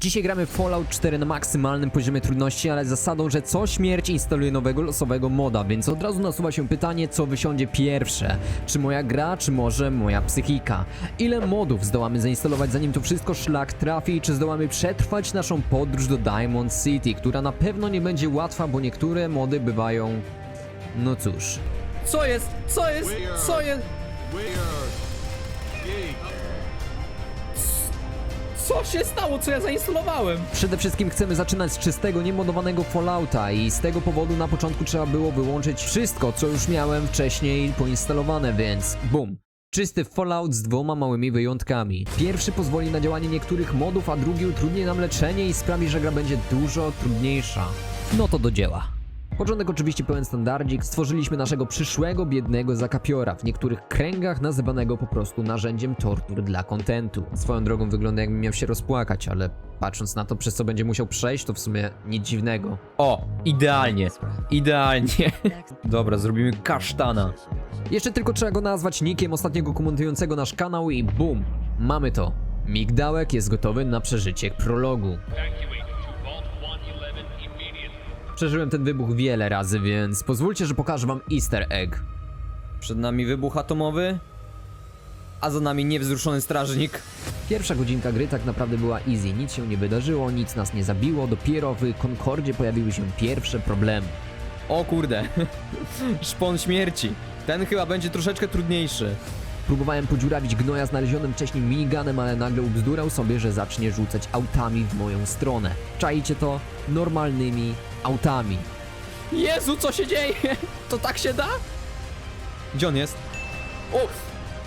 Dzisiaj gramy w Fallout 4 na maksymalnym poziomie trudności, ale z zasadą, że co śmierć instaluje nowego losowego moda, więc od razu nasuwa się pytanie, co wysiądzie pierwsze. Czy moja gra, czy może moja psychika? Ile modów zdołamy zainstalować zanim to wszystko szlak trafi, czy zdołamy przetrwać naszą podróż do Diamond City, która na pewno nie będzie łatwa, bo niektóre mody bywają... No cóż. Co jest? Co jest? Co jest? Co się stało? Co ja zainstalowałem? Przede wszystkim chcemy zaczynać z czystego, niemodowanego Fallouta i z tego powodu na początku trzeba było wyłączyć wszystko, co już miałem wcześniej poinstalowane, więc bum. Czysty Fallout z dwoma małymi wyjątkami. Pierwszy pozwoli na działanie niektórych modów, a drugi utrudni nam leczenie i sprawi, że gra będzie dużo trudniejsza. No to do dzieła. Początek oczywiście pełen standardzik. Stworzyliśmy naszego przyszłego biednego zakapiora, w niektórych kręgach nazywanego po prostu narzędziem tortur dla kontentu. Swoją drogą wygląda jakby miał się rozpłakać, ale patrząc na to, przez co będzie musiał przejść, to w sumie nic dziwnego. O, idealnie. Idealnie. Dobra, zrobimy kasztana. Jeszcze tylko trzeba go nazwać nikiem ostatniego komentującego nasz kanał i bum, mamy to. Migdałek jest gotowy na przeżycie prologu. Przeżyłem ten wybuch wiele razy, więc pozwólcie, że pokażę wam easter egg. Przed nami wybuch atomowy, a za nami niewzruszony strażnik. Pierwsza godzinka gry tak naprawdę była easy, nic się nie wydarzyło, nic nas nie zabiło, dopiero w Concordzie pojawiły się pierwsze problemy. O kurde. Szpon śmierci. Ten chyba będzie troszeczkę trudniejszy. Próbowałem podziurawić gnoja znalezionym wcześniej miniganem, ale nagle ubzdurał sobie, że zacznie rzucać autami w moją stronę. Czajcie to? Normalnymi autami. Jezu, co się dzieje? To tak się da? Gdzie on jest? O!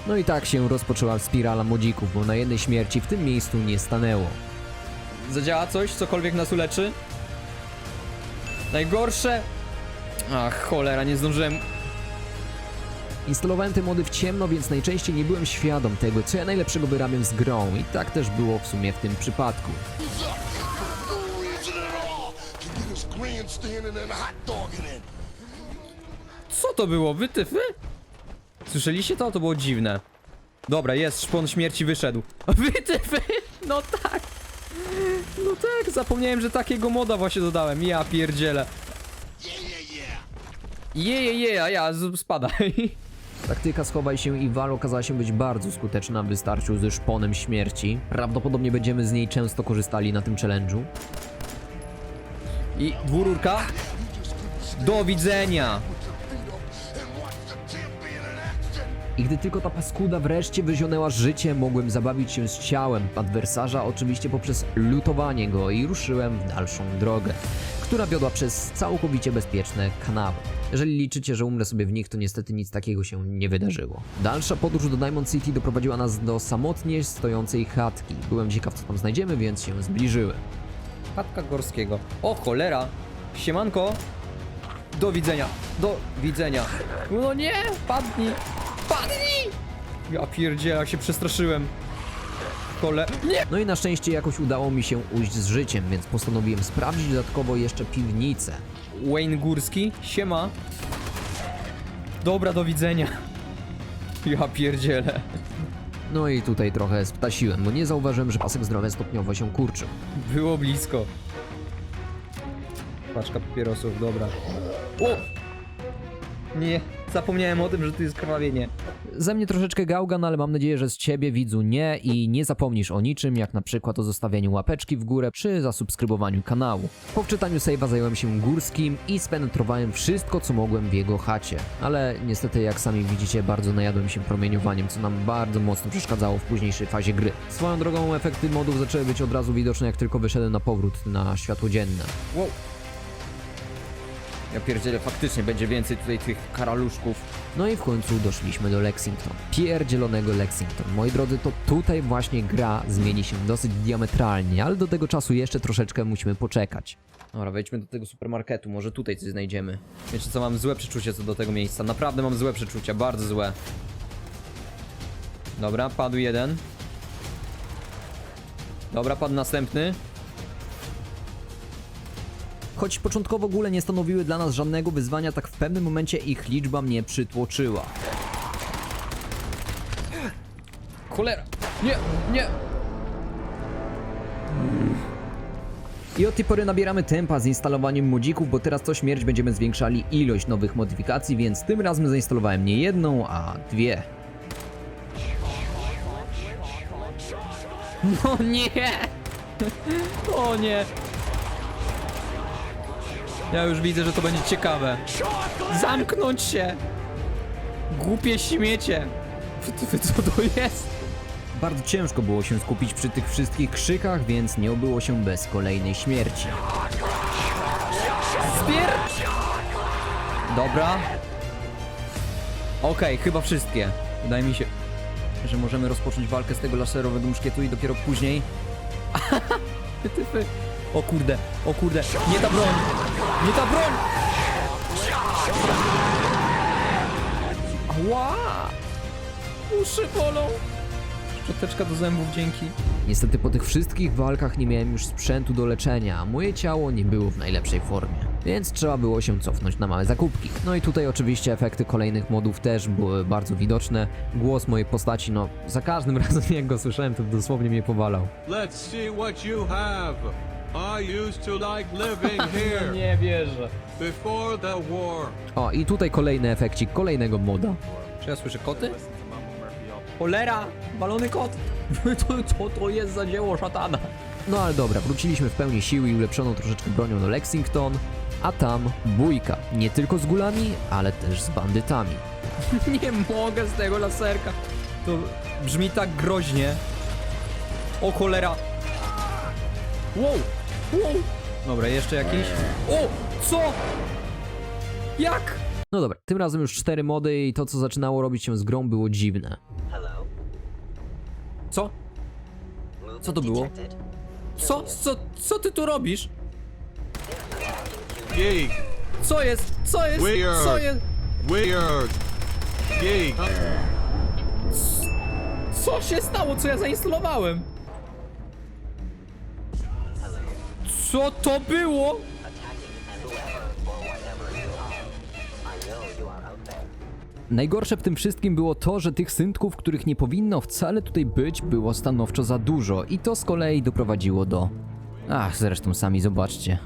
No i tak się rozpoczęła spirala modzików, bo na jednej śmierci w tym miejscu nie stanęło. Zadziała coś? Cokolwiek nas uleczy? Najgorsze... Ach, cholera, nie zdążyłem... Instalowałem te mody w ciemno, więc najczęściej nie byłem świadom tego, co ja najlepszego wyrabiam z grą i tak też było w sumie w tym przypadku. Co to było? Wytyfy? Słyszeliście to? To było dziwne. Dobra, jest, szpon śmierci wyszedł. Wytyfy! No tak! No tak, zapomniałem, że takiego moda właśnie dodałem. Ja pierdzielę. Je, je, je, a ja, spadaj. Taktyka schowaj się i wal okazała się być bardzo skuteczna w wystarciu ze szponem śmierci. Prawdopodobnie będziemy z niej często korzystali na tym challenge'u. I dwururka. Do widzenia! I gdy tylko ta paskuda wreszcie wyzionęła życie, mogłem zabawić się z ciałem adwersarza, oczywiście poprzez lutowanie go i ruszyłem w dalszą drogę, która wiodła przez całkowicie bezpieczne kanały. Jeżeli liczycie, że umrę sobie w nich, to niestety nic takiego się nie wydarzyło. Dalsza podróż do Diamond City doprowadziła nas do samotnie stojącej chatki. Byłem ciekaw, co tam znajdziemy, więc się zbliżyłem. Chatka Gorskiego. O cholera! Siemanko! Do widzenia! Do widzenia! No nie! Padnij! Padnij! Ja pierdzielę, jak się przestraszyłem. Chole... Nie! No i na szczęście jakoś udało mi się ujść z życiem, więc postanowiłem sprawdzić dodatkowo jeszcze piwnicę. Wayne Górski, siema. Dobra, do widzenia. Ja pierdzielę. No i tutaj trochę sptasiłem, bo nie zauważyłem, że pasek zdrowia stopniowo się kurczył. Było blisko. Paczka papierosów, dobra. O! Nie, zapomniałem o tym, że tu jest krwawienie. Ze mnie troszeczkę gałgan, ale mam nadzieję, że z ciebie widzu nie i nie zapomnisz o niczym, jak na przykład o zostawieniu łapeczki w górę czy zasubskrybowaniu kanału. Po wczytaniu save'a zająłem się górskim i spenetrowałem wszystko, co mogłem w jego chacie. Ale niestety, jak sami widzicie, bardzo najadłem się promieniowaniem, co nam bardzo mocno przeszkadzało w późniejszej fazie gry. Swoją drogą efekty modów zaczęły być od razu widoczne, jak tylko wyszedłem na powrót na światło dzienne. Wow. Ja pierdzielę, faktycznie będzie więcej tutaj tych karaluszków. No i w końcu doszliśmy do Lexington. Pierdzielonego Lexington. Moi drodzy, to tutaj właśnie gra zmieni się dosyć diametralnie, ale do tego czasu jeszcze troszeczkę musimy poczekać. Dobra, wejdźmy do tego supermarketu, może tutaj coś znajdziemy. Wiecie co, mam złe przeczucie co do tego miejsca, naprawdę mam złe przeczucia, bardzo złe. Dobra, padł jeden. Dobra, padł następny. Choć początkowo góle nie stanowiły dla nas żadnego wyzwania, tak w pewnym momencie ich liczba mnie przytłoczyła. Cholera! Nie, nie! I od tej pory nabieramy tempa z instalowaniem modzików, bo teraz co śmierć będziemy zwiększali ilość nowych modyfikacji, więc tym razem zainstalowałem nie jedną, a dwie. No nie! O nie! Ja już widzę, że to będzie ciekawe. Zamknąć się! Głupie śmiecie! Wy- Co to jest? Bardzo ciężko było się skupić przy tych wszystkich krzykach, więc nie obyło się bez kolejnej śmierci. Zbier... Dobra. Okej, chyba wszystkie. Wydaje mi się, że możemy rozpocząć walkę z tego laserowego muszkietu i dopiero później... O kurde, o kurde, nie ta broń! Nie ta broń! Ała! Uszy bolą! Szczoteczka do zębów, dzięki. Niestety po tych wszystkich walkach nie miałem już sprzętu do leczenia, a moje ciało nie było w najlepszej formie. Więc trzeba było się cofnąć na małe zakupki. No i tutaj oczywiście efekty kolejnych modów też były bardzo widoczne. Głos mojej postaci, no za każdym razem jak go słyszałem, to dosłownie mnie powalał. Let's see what you have. I used to like living here Nie wierzę. before the war. O, i tutaj kolejny efekcik kolejnego moda. Czy ja słyszę koty? Cholera! Balony kot! To, co to jest za dzieło szatana? No ale dobra, wróciliśmy w pełni siły i ulepszoną troszeczkę bronią do Lexington, a tam bójka. Nie tylko z gulami, ale też z bandytami. Nie mogę z tego laserka. To brzmi tak groźnie. O cholera! Wow! Dobra, jeszcze jakiś? O! Co? Jak? No dobra, tym razem już cztery mody i to co zaczynało robić się z grą było dziwne. Co? Co to było? Co? Co? Co ty tu robisz? Geek, Co jest? Co jest? Weird. Co jest? weird. Co się stało? Co ja zainstalowałem? Co to było? Najgorsze w tym wszystkim było to, że tych syntków, których nie powinno wcale tutaj być, było stanowczo za dużo i to z kolei doprowadziło do... Ach, zresztą sami zobaczcie.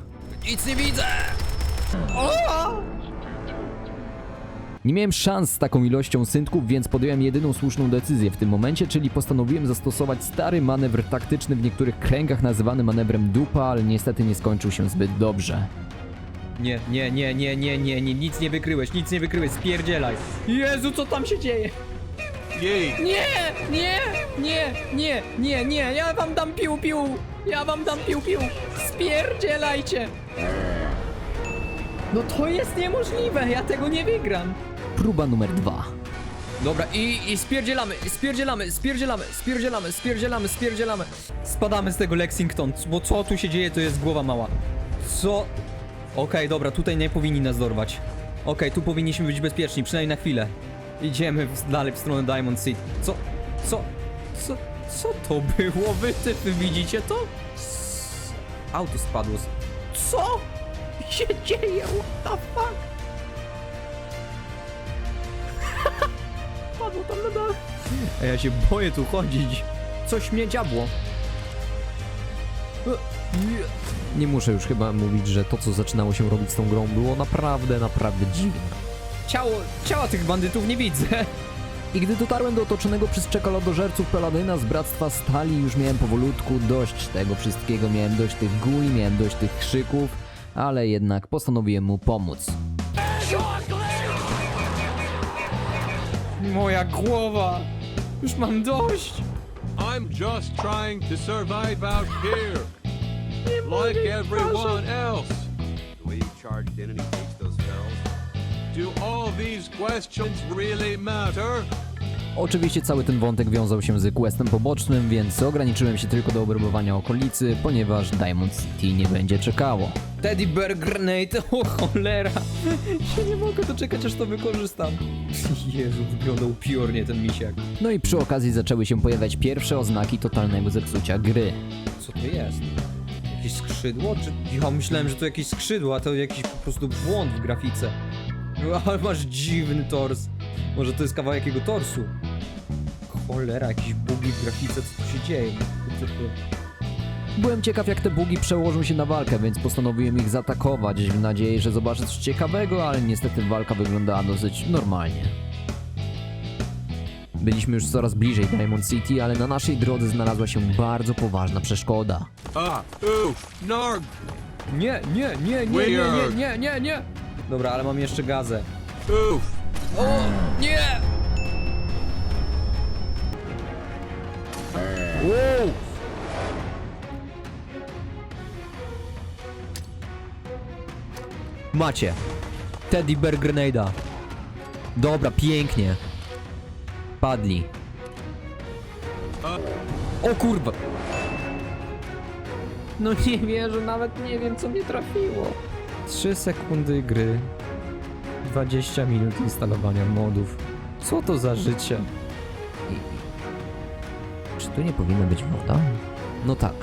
Nic nie widzę! Nie miałem szans z taką ilością syntków, więc podjąłem jedyną słuszną decyzję w tym momencie, czyli postanowiłem zastosować stary manewr taktyczny w niektórych kręgach nazywany manewrem dupa, ale niestety nie skończył się zbyt dobrze. Nie, nie, nie, nie, nie, nie, nie, nic nie wykryłeś, nic nie wykryłeś, spierdzielaj. Jezu, co tam się dzieje? geek. Nie, nie, nie, nie, nie, nie, ja wam dam pił, pił, ja wam dam pił, pił, spierdzielajcie. No to jest niemożliwe, ja tego nie wygram. Próba numer dwa. Dobra, i, i spierdzielamy, spierdzielamy, spierdzielamy, spierdzielamy, spierdzielamy, spierdzielamy. Spadamy z tego Lexington, bo co tu się dzieje, to jest głowa mała. Co? Okej, dobra, tutaj nie powinni nas dorwać. Okej, tu powinniśmy być bezpieczni, przynajmniej na chwilę. Idziemy dalej w stronę Diamond Seed. Co? Co? Co? Co to było? Wy, widzicie to? Auto spadło. Co? się dzieje? What the fuck? Tam na dach. A ja się boję tu chodzić. Coś mnie dziabło. E, Nie muszę już chyba mówić, że to co zaczynało się robić z tą grą było naprawdę, naprawdę dziwne. Ciało, ciała tych bandytów nie widzę. I gdy dotarłem do otoczonego przez czekoladożerców Paladyna z Bractwa Stali, już miałem powolutku dość tego wszystkiego. Miałem dość tych guli, miałem dość tych krzyków, ale jednak postanowiłem mu pomóc. Moja głowa. Już mam dość. I'm just trying to survive out here. Like everyone else. The way you charged in takes those barrels. Do all these questions really matter? Oczywiście cały ten wątek wiązał się z questem pobocznym, więc ograniczyłem się tylko do obrabowania okolicy, ponieważ Diamond City nie będzie czekało. Teddy Bear Grenade, o cholera. Się nie mogę doczekać, aż to wykorzystam. Jezu, wyglądał upiornie ten misiak. No i przy okazji zaczęły się pojawiać pierwsze oznaki totalnego zepsucia gry. Co to jest? Jakieś skrzydło? Czy... Ja myślałem, że to jakieś skrzydło, a to jakiś po prostu błąd w grafice. Ale masz dziwny tors. Może to jest kawałek jego torsu. Cholera, jakieś bugi w grafice, co tu się dzieje? Ty, ty. Byłem ciekaw jak te bugi przełożą się na walkę, więc postanowiłem ich zaatakować w nadziei, że zobaczę coś ciekawego, ale niestety walka wyglądała dosyć normalnie. Byliśmy już coraz bliżej Diamond City, ale na naszej drodze znalazła się bardzo poważna przeszkoda. Ah, oof, narg, Nie, nie, nie, nie, nie, nie, nie, nie, nie. Dobra, ale mam jeszcze gazę. O, nie! Wow! Macie. Teddy Bear Grenada. Dobra, pięknie. Padli. O kurwa. No nie wierzę, nawet nie wiem co mnie trafiło. 3 sekundy gry. 20 minut instalowania modów. Co to za życie? Tu nie powinna być woda? No tak.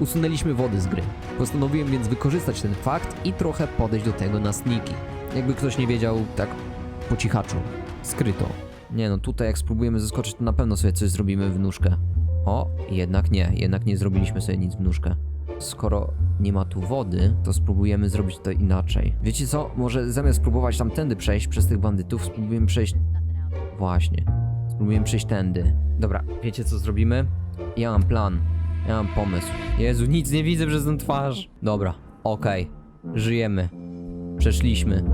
Usunęliśmy wody z gry. Postanowiłem więc wykorzystać ten fakt i trochę podejść do tego na sniki. Jakby ktoś nie wiedział, tak po cichaczu. Skryto. Nie no, tutaj jak spróbujemy zaskoczyć, to na pewno sobie coś zrobimy w nóżkę. O, jednak nie, jednak nie zrobiliśmy sobie nic w nóżkę. Skoro nie ma tu wody, to spróbujemy zrobić to inaczej. Wiecie co? Może zamiast spróbować tamtędy przejść przez tych bandytów, spróbujemy przejść... Właśnie. Spróbujemy przejść tędy. Dobra, wiecie co zrobimy? Ja mam plan. Ja mam pomysł. Jezu, nic nie widzę przez tę twarz. Dobra, okej. Żyjemy. Przeszliśmy.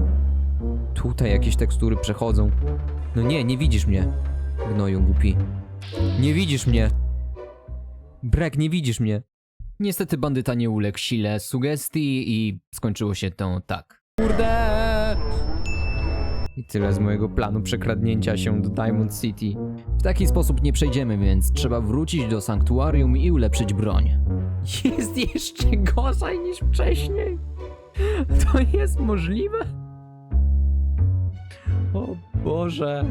Tutaj jakieś tekstury przechodzą. No nie, nie widzisz mnie. Gnoju głupi. Nie widzisz mnie. Brek, nie widzisz mnie. Niestety bandyta nie uległ sile sugestii i skończyło się to tak. Kurde! I tyle z mojego planu przekradnięcia się do Diamond City. W taki sposób nie przejdziemy, więc trzeba wrócić do sanktuarium i ulepszyć broń. Jest jeszcze gorzej niż wcześniej. To jest możliwe? O Boże.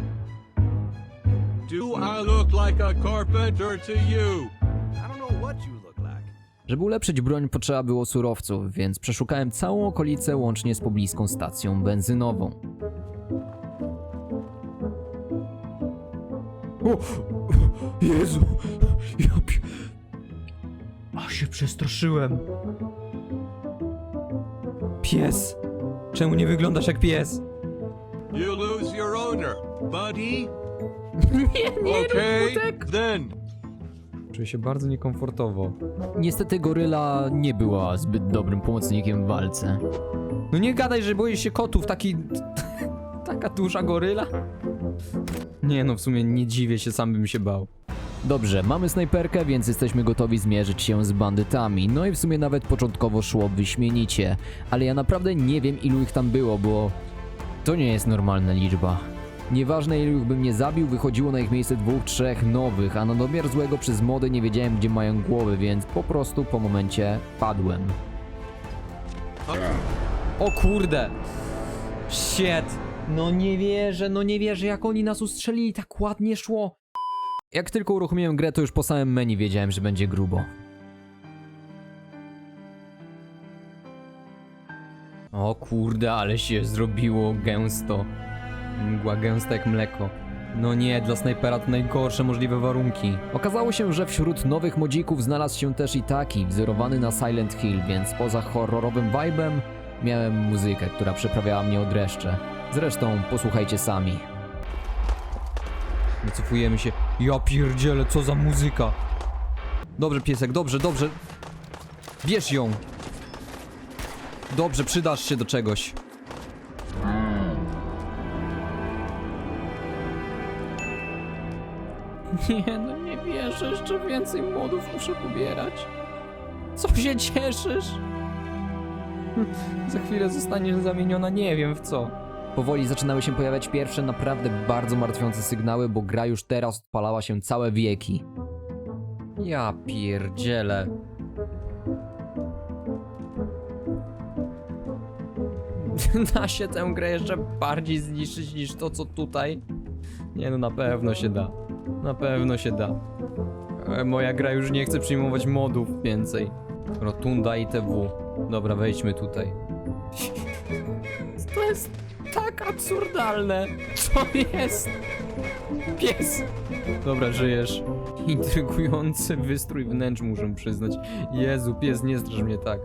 Do I look like a carpenter to you? I don't know what you look like. Żeby ulepszyć broń potrzeba było surowców, więc przeszukałem całą okolicę łącznie z pobliską stacją benzynową. O, Jezu, ja pi... A się przestraszyłem. Pies. Czemu nie wyglądasz jak pies? You lose your owner, buddy. Nie, nie Okay, then. Czuję się bardzo niekomfortowo. Niestety goryla nie była zbyt dobrym pomocnikiem w walce. No nie gadaj, że boisz się kotów, taki... Taka duża goryla. Nie no, w sumie nie dziwię się, sam bym się bał. Dobrze, mamy snajperkę, więc jesteśmy gotowi zmierzyć się z bandytami. No i w sumie nawet początkowo szło wyśmienicie. Ale ja naprawdę nie wiem ilu ich tam było, bo to nie jest normalna liczba. Nieważne ilu ich bym nie zabił, wychodziło na ich miejsce dwóch, trzech nowych, a na domiar złego przez mody nie wiedziałem gdzie mają głowy, więc po prostu po momencie padłem. O kurde! Shit! No nie wierzę, no nie wierzę, jak oni nas ustrzelili, tak ładnie szło. Jak tylko uruchomiłem grę, to już po samym menu wiedziałem, że będzie grubo. O kurde, ale się zrobiło gęsto. Mgła gęsta jak mleko. No nie, dla snajpera to najgorsze możliwe warunki. Okazało się, że wśród nowych modzików znalazł się też i taki, wzorowany na Silent Hill, więc poza horrorowym vibem miałem muzykę, która przyprawiała mnie od dreszcze. Zresztą posłuchajcie sami. Wycofujemy się. Ja pierdzielę, co za muzyka. Dobrze, piesek, dobrze, dobrze. Bierz ją. Dobrze, przydasz się do czegoś. Nie, no nie wierzę, jeszcze więcej modów muszę pobierać. Co się cieszysz? Za chwilę zostaniesz zamieniona nie wiem w co. Powoli zaczynały się pojawiać pierwsze naprawdę bardzo martwiące sygnały, bo gra już teraz odpalała się całe wieki. Ja pierdzielę. Da się tę grę jeszcze bardziej zniszczyć niż to, co tutaj? Nie no, na pewno się da. Na pewno się da. E, Moja gra już nie chce przyjmować modów więcej. Rotunda ITW. Dobra, wejdźmy tutaj. To jest tak absurdalne. Co jest? Pies. Dobra, żyjesz. intrygujący wystrój wnętrz, muszę przyznać. Jezu, pies, nie strasz mnie tak.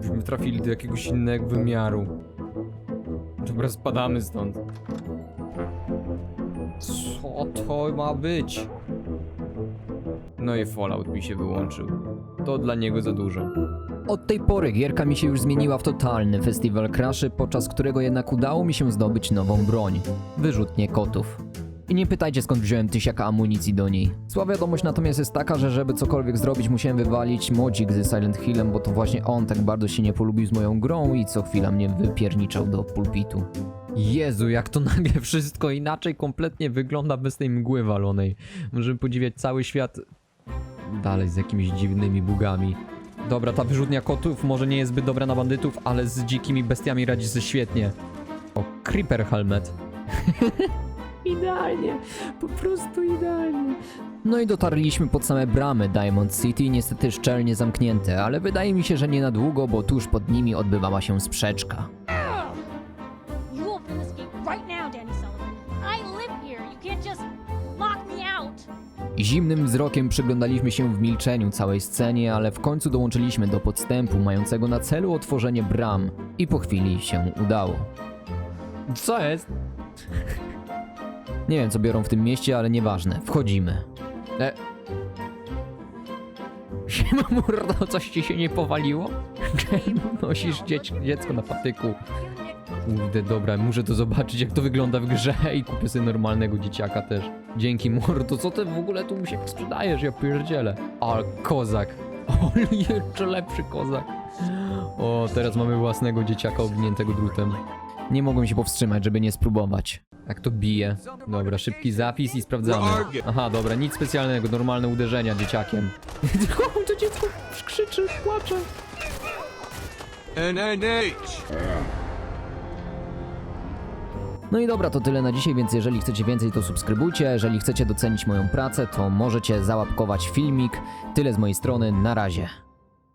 Byśmy trafili do jakiegoś innego wymiaru. Dobra, spadamy stąd. Co to ma być? No i Fallout mi się wyłączył. To dla niego za dużo. Od tej pory gierka mi się już zmieniła w totalny festiwal crashy, podczas którego jednak udało mi się zdobyć nową broń. Wyrzutnie kotów. I nie pytajcie skąd wziąłem tysiaka amunicji do niej. Sła wiadomość natomiast jest taka, że żeby cokolwiek zrobić musiałem wywalić modzik ze Silent Hillem, bo to właśnie on tak bardzo się nie polubił z moją grą i co chwila mnie wypierniczał do pulpitu. Jezu, jak to nagle wszystko inaczej kompletnie wygląda bez tej mgły walonej. Możemy podziwiać cały świat dalej z jakimiś dziwnymi bugami. Dobra, ta wyrzutnia kotów może nie jest zbyt dobra na bandytów, ale z dzikimi bestiami radzi się świetnie. O, Creeper Helmet. Idealnie, po prostu idealnie. No i dotarliśmy pod same bramy Diamond City, niestety szczelnie zamknięte, ale wydaje mi się, że nie na długo, bo tuż pod nimi odbywała się sprzeczka. Zimnym wzrokiem przyglądaliśmy się w milczeniu całej scenie, ale w końcu dołączyliśmy do podstępu mającego na celu otworzenie bram i po chwili się udało. Co jest? Nie wiem co biorą w tym mieście, ale nieważne, wchodzimy. E... Siema mordo, coś ci się nie powaliło? Nosisz dziecko na patyku? Kurde, dobra, muszę to zobaczyć jak to wygląda w grze i kupię sobie normalnego dzieciaka też. Dzięki mordo, co ty w ogóle tu mi się sprzedajesz, ja pierdzielę. Ale kozak. O, jeszcze lepszy kozak. O, teraz mamy własnego dzieciaka owiniętego drutem. Nie mogłem się powstrzymać, żeby nie spróbować. Jak to bije? Dobra, szybki zapis i sprawdzamy. Aha, dobra, nic specjalnego, normalne uderzenia dzieciakiem. to dziecko krzyczy, płacze. NNH. No i dobra, to tyle na dzisiaj, więc jeżeli chcecie więcej, to subskrybujcie. Jeżeli chcecie docenić moją pracę, to możecie załapkować filmik. Tyle z mojej strony, na razie.